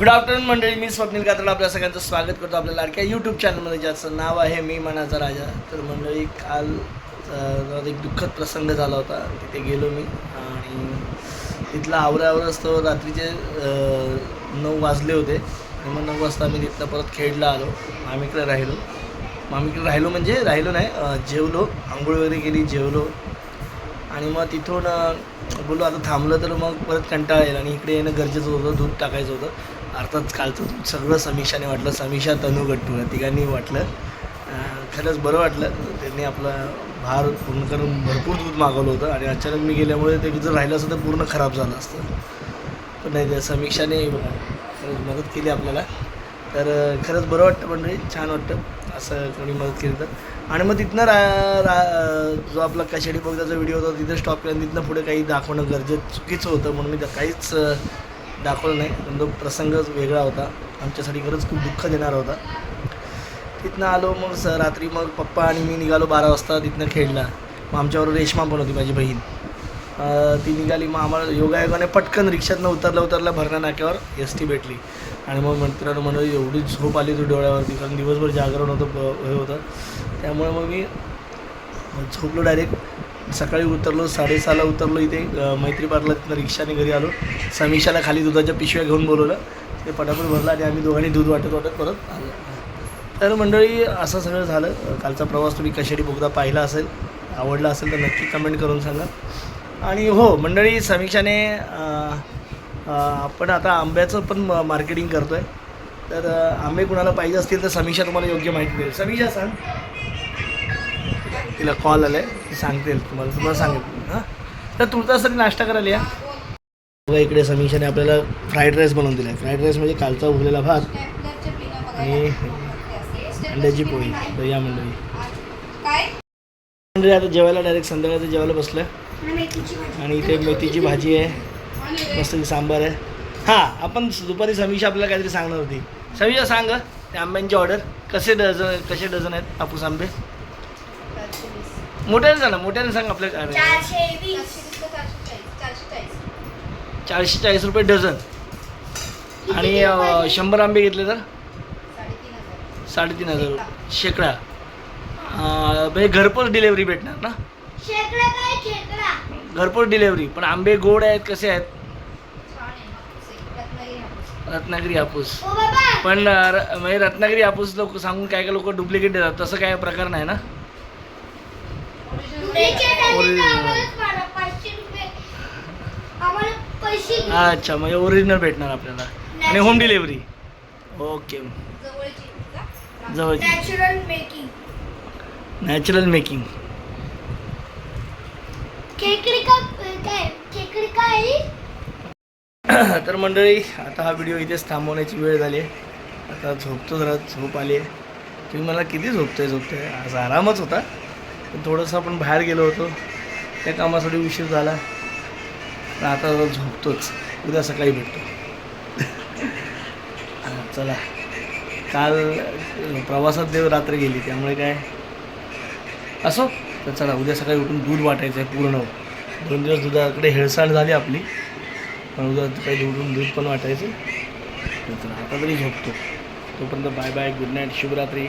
Good afternoon मंडळी. मी स्वप्नील कातड. आपल्या सगळ्यांचं स्वागत करतो आपल्या लाडक्या यूट्यूब चॅनलमध्ये ज्याचं नाव आहे मी मनाचा राजा. तर मंडळी काल एक दुःखद प्रसंग झाला होता. तिथे गेलो मी आणि तिथला आवरावर असतो. रात्रीचे नऊ वाजले होते. आणि मग नऊ वाजता आम्ही तिथनं परत खेडला आलो. मामीकडे राहिलो. मामीकडे राहिलो म्हणजे राहिलो नाही जेवलो. आंघोळ वगैरे केली जेवलो. आणि मग तिथून बोललो आता थांबलं तर मग परत कंटाळा येईल. आणि इकडे येणं गरजेचं होतं. दूध टाकायचं होतं. अर्थात कालचं सगळं समीक्षाने वाटलं समीक्षा तनू गट्टू या तिघांनी वाटलं. खरंच बरं वाटलं. त्यांनी आपला भार पूर्ण करून भरपूर दूध मागवलं होतं आणि अचानक मी गेल्यामुळे ते जर राहिलं असतं तर पूर्ण खराब झालं असतं. पण नाही त्या समीक्षाने खरंच मदत केली आपल्याला. तर खरंच बरं वाटतं मंडळी छान वाटतं असं कोणी मदत केली तर. आणि मग तिथनं रा रा जो आपला कशाडी बघताचा व्हिडिओ होता तिथं स्टॉप केला तिथनं पुढे काही दाखवणं गरजेचं चुकीचं होतं म्हणून मी तर काहीच दाखवलं नाही. पण तो प्रसंगच वेगळा होता. आमच्यासाठी खरंच खूप दुःख देणारा होता. तिथनं आलो मग स रात्री मग पप्पा आणि मी निघालो बारा वाजता तिथनं खेळला मग आमच्याबरोबर रेश्मा पण होती माझी बहीण. ती निघाली. मग आम्हाला योगायोगाने पटकन रिक्षातनं उतरलं उतरलं भरणा नाक्यावर एस टी भेटली. आणि मग मित्रांनो म्हणलं एवढी झोप आली होती डोळ्यावरती. कारण दिवसभर जागरण होतं हे होतं. त्यामुळे मग मी झोपलो डायरेक्ट सकाळी उतरलो साडेसहाला उतरलो इथे मैत्री पार्कला रिक्षाने घरी आलो. समीक्षाला खाली दुधाच्या पिशव्या घेऊन बोलवलं. ते पटापट भरलं आणि आम्ही दोघांनी दूध वाटत वाटत परत आलो. तर मंडळी असं सगळं झालं. कालचा प्रवास तुम्ही कशाडी बोगदा पाहिला असेल आवडला असेल तर नक्की कमेंट करून सांगा. आणि हो मंडळी समीक्षाने आपण आता आंब्याचं पण मार्केटिंग करतो आहे तर आंबे कुणाला पाहिजे असतील तर समीक्षा तुम्हाला योग्य माहिती देईल. समीक्षा सांग. तिला कॉल आलाय ती सांगतील तुम्हाला तुम्हाला सांगेल. हां? तर तुमच्यासाठी नाश्ता करायला या. बघा इकडे समीक्षाने आपल्याला फ्राईड राईस बनवून दिला आहे फ्राईड राईस म्हणजे कालचा उरलेला भात आणि अंड्याची पोळी. तर या मंडळी. मंडळी आता जेवायला डायरेक्ट संध्याकाळचं जेवायला बसलं आणि इथे मेथीची भाजी आहे. मस्त सांबार आहे. हां आपण दुपारी समीक्षा आपल्याला काहीतरी सांगणार होती. समीक्षा सांग ते त्या आंब्यांची ऑर्डर कसे डझन कसे डझन आहेत हापूस आंबे? मोठ्याने सांग ना मोठ्याने सांग आपल्या अरे, चारशे वीस चारशे चाळीस रुपये डझन. आणि अं, शंभर आंबे घेतले तर? साडेतीन हजार रुपये. शेकडा. अं, म्हणजे घरपोच डिलेवरी भेटणार ना? शेकडा काय घरपोच डिलेवरी. पण आंबे गोड आहेत कसे आहेत? रत्नागिरी हापूस. रत्नागिरी हापूस ओ बाबा! पण अं, र- म्हणजे रत्नागिरी हापूस लोक सांगून काय काय लोक डुप्लिकेट देतात तसं काय प्रकार नाही ना? अच्छा म्हणजे ओरिजिनल भेटणार आपल्याला. आणि होम डिलेवरी ओके जवळची नॅचरल मेकिंग नॅचरल तर मंडळी आता हा व्हिडिओ इथेच थांबवण्याची वेळ झाली आहे. आता झोपतो जरा झोप आली आहे. तुम्ही मला किती झोपतोय झोपतोय? आज आरामच होता. पण थोडंसं आपण बाहेर गेलो होतो. त्या कामासाठी उशीर झाला. पण आता झोपतोच. उद्या सकाळी भेटतो. चला. काल प्रवासात देव रात्र गेली त्यामुळे काय? असो तर चला उद्या सकाळी उठून दूध वाटायचं आहे पूर्ण. दोन दिवस दुधाकडे हेळसांड झाली आपली. पण उद्या सकाळी उठून दूध पण वाटायचं. तर चला आता तरी झोपतो. तोपर्यंत बाय बाय गुड नाईट शुभरात्री.